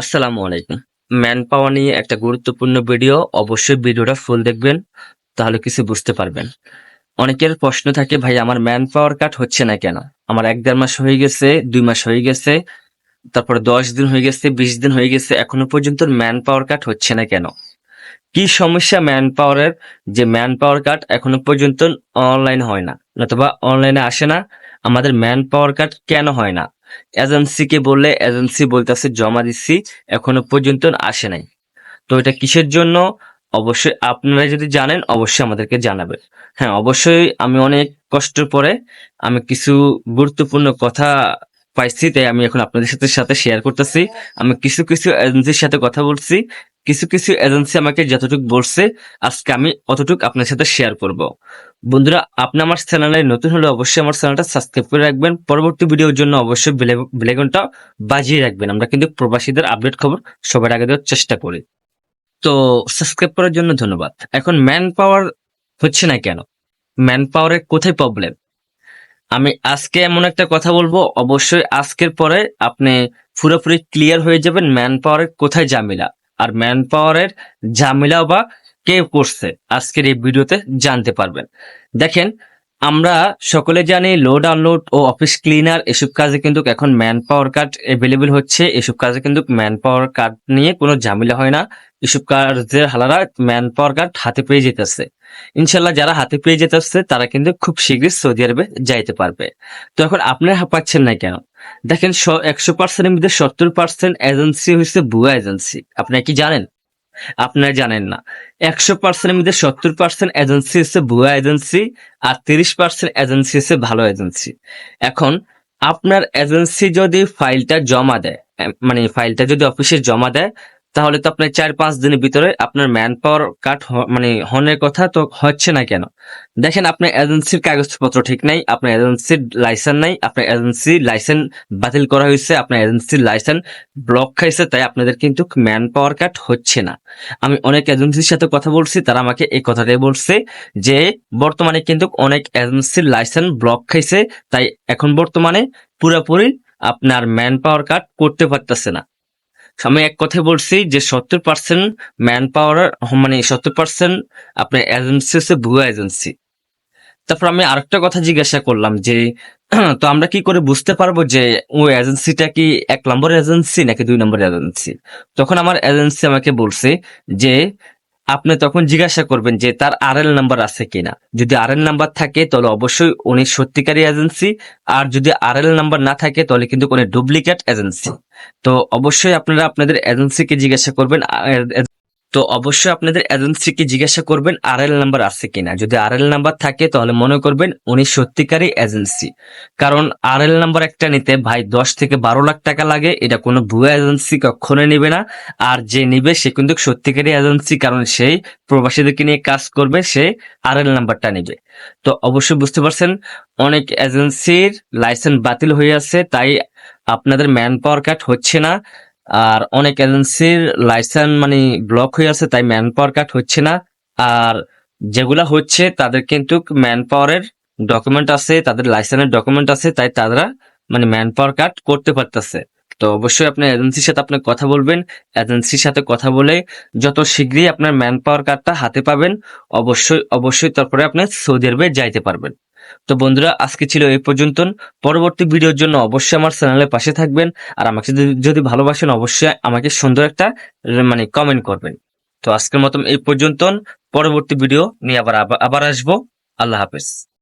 আসসালামু আলাইকুম। Man power নিয়ে একটা গুরুত্বপূর্ণ ভিডিও অবশ্যই ভিডিওটা ফুল দেখবেন, তাহলে কিছু বুঝতে পারবেন। অনেকের প্রশ্ন থাকে, ভাই, আমার ম্যান পাওয়ার কাট হচ্ছে না কেন? আমার এক দেড় মাস হয়ে গেছে, দুই মাস হয়ে গেছে, তারপরে দশ দিন হয়ে গেছে, বিশ দিন হয়ে গেছে, এখনও পর্যন্ত ম্যান পাওয়ার কাট হচ্ছে না কেন? কি সমস্যা ম্যান পাওয়ারের যে ম্যান পাওয়ার কাট এখনও পর্যন্ত অনলাইন হয় না অথবা অনলাইনে আসে না, আমাদের ম্যান পাওয়ার কাট কেন হয় না? এজেন্সিকে বললে এজেন্সি বলতেছে, জমা দিচ্ছি এখনও পর্যন্ত আসে নাই। তো এটা কিসের জন্য? অবশ্যই আপনারা যদি জানেন, অবশ্যই আমাদেরকে জানাবেন। হ্যাঁ অবশ্যই আমি অনেক কষ্ট পরে আমি কিছু গুরুত্বপূর্ণ কথা পাইছি, তাই আমি এখন আপনাদের সাথে সাথে শেয়ার করতেছি। আমি কিছু কিছু এজেন্সির সাথে কথা বলছি। কিছু কিছু এজেন্সি আমাকে যতটুকু বলছে, আজকে আমি অতটুকু আপনার সাথে শেয়ার করব। বন্ধুরা, আপনি আমার চ্যানেলে নতুন হলে অবশ্যই আমার চ্যানেলটা সাবস্ক্রাইব করে রাখবেন। পরবর্তী ভিডিওর জন্য অবশ্যই বেলেগনটা বাজিয়ে রাখবেন। আমরা কিন্তু প্রবাসীদের আপডেট খবর সবার আগে দেওয়ার চেষ্টা করি। তো সাবস্ক্রাইব করার জন্য ধন্যবাদ। এখন ম্যান পাওয়ার হচ্ছে না কেন? ম্যান পাওয়ারের কোথায় প্রবলেম আমি আজকে এমন একটা কথা বলব, অবশ্যই আজকের পরে আপনি পুরোপুরি ক্লিয়ার হয়ে যাবেন ম্যান পাওয়ারের কোথায় জামিলা আর ম্যান পাওয়ারের জামিলা বা কে করছে। আজকের এই ভিডিওতে জানতে পারবেন। দেখেন, আমরা সকলে জানি লোড আনলোড ও অফিস ক্লিনার এসব কাজে কিন্তু এখন ম্যান পাওয়ার কার্ড অ্যাভেলেবেল হচ্ছে। এসব কাজে কিন্তু ম্যান পাওয়ার কার্ড নিয়ে কোনো ঝামেলা হয় না। এসব কাজের হালারা ম্যান পাওয়ার কার্ড হাতে পেয়ে যেতেছে। ইনশাল্লাহ যারা হাতে পেয়ে যেতেছে, তারা কিন্তু খুব শীঘ্রই সৌদি আরবে যাইতে পারবে। তো এখন আপনারা পাচ্ছেন না কেন? দেখেন একশো পার্সেন্টের মধ্যে সত্তর পার্সেন্ট এজেন্সি হচ্ছে ভুয়া এজেন্সি আপনারা কি জানেন? আপনারা জানেন না। একশো পার্সেন্টের মধ্যে সত্তর পার্সেন্ট এজেন্সি হচ্ছে ভুয়া এজেন্সি আর তিরিশ পার্সেন্ট এজেন্সি হচ্ছে ভালো এজেন্সি এখন, আপনার এজেন্সি যদি ফাইলটা জমা দেয় মানে ফাইলটা যদি অফিসে জমা দেয় তাহলে তো আপনার চার পাঁচ দিনের ভিতরে আপনার ম্যান পাওয়ার কাট মানে হনের কথা তো হচ্ছে না কেন? দেখেন, আপনার এজেন্সির কাগজপত্র ঠিক নাই, আপনার এজেন্সির লাইসেন্স নাই, আপনার এজেন্সি লাইসেন্স বাতিল করা হয়েছে, আপনার এজেন্সির লাইসেন্স ব্লক খাইছে, তাই আপনাদের কিন্তু ম্যান পাওয়ার কাট হচ্ছে না। আমি অনেক এজেন্সির সাথে কথা বলছি, তারা আমাকে এই কথাটাই বলছে যে, বর্তমানে কিন্তু অনেক এজেন্সির লাইসেন্স ব্লক খাইছে, তাই এখন বর্তমানে পুরোপুরি আপনার ম্যান পাওয়ার কাট করতে পারতেছে না। আমি এক কথায় বলছি যে সত্তর পার্সেন্ট ম্যান পাওয়ার মানে সত্তর পার্সেন্ট আপনার এজেন্সি হচ্ছে ভুয়া এজেন্সি তারপর আমি আরেকটা কথা জিজ্ঞাসা করলাম যে, তো আমরা কি করে বুঝতে পারব যে ও এজেন্সিটা কি এক নম্বর এজেন্সি নাকি দুই নম্বর এজেন্সি তখন আমার এজেন্সি আমাকে বলছে যে, আপনি তখন জিজ্ঞাসা করবেন যে তার আর এল নাম্বার আছে কিনা। যদি আর এল নাম্বার থাকে তাহলে অবশ্যই উনি সত্যিকারী এজেন্সি আর যদি আর এল নাম্বার না থাকে তাহলে কিন্তু উনি ডুপ্লিকেট এজেন্সি তো অবশ্যই আপনারা আপনাদের এজেন্সিকে জিজ্ঞাসা করবেন তো অবশ্যই আপনাদের এজেন্সিকে জিজ্ঞাসা করবেন আর এল নাম্বার আছে কিনা। যদি আর এল নাম্বার থাকে, তাহলে মনে করবেন উনি সত্যিকারই এজেন্সি। কারণ আর এল নাম্বার একটা নিতে ভাই দশ থেকে বারো লাখ টাকা লাগে, এটা কোনো ভুয়া এজেন্সি কখনো নেবে না। আর যে নিবে, সে কিন্তু সত্যিকারই এজেন্সি, কারণ সেই প্রবাসীদেরকে নিয়ে কাজ করবে, সে আর এল নাম্বারটা নিবে। তো অবশ্যই বুঝতে পারছেন, অনেক এজেন্সির লাইসেন্স বাতিল হয়ে আছে, তাই আপনাদের ম্যান পাওয়ার কাট হচ্ছে না, আর অনেক এজেন্সির লাইসেন্স মানে ব্লক হয়ে আছে, তাই ম্যান পাওয়ার কাট হচ্ছে না। আর যেগুলা হচ্ছে, তাদের কিন্তু ম্যান পাওয়ারের ডকুমেন্ট আছে, তাদের লাইসেন্সের ডকুমেন্ট আছে, তাই তারা মানে ম্যান পাওয়ার কাট করতে পারতেছে। তো অবশ্যই আপনার এজেন্সির সাথে আপনি কথা বলবেন এজেন্সির সাথে কথা বলে যত শীঘ্রই আপনার ম্যান পাওয়ার কার্ডটা হাতে পাবেন, অবশ্যই অবশ্যই তারপরে আপনি সৌদি আরবে যাইতে পারবেন। তো বন্ধুরা, আজকে ছিল এই পর্যন্ত পরবর্তী ভিডিওর জন্য অবশ্যই আমার চ্যানেলের পাশে থাকবেন আর আমাকে যদি ভালোবাসেন অবশ্যই আমাকে সুন্দর একটা মানে কমেন্ট করবেন। তো আজকের মতন এই পর্যন্ত পরবর্তী ভিডিও নিয়ে আবার আবার আসব। আল্লাহ হাফেজ।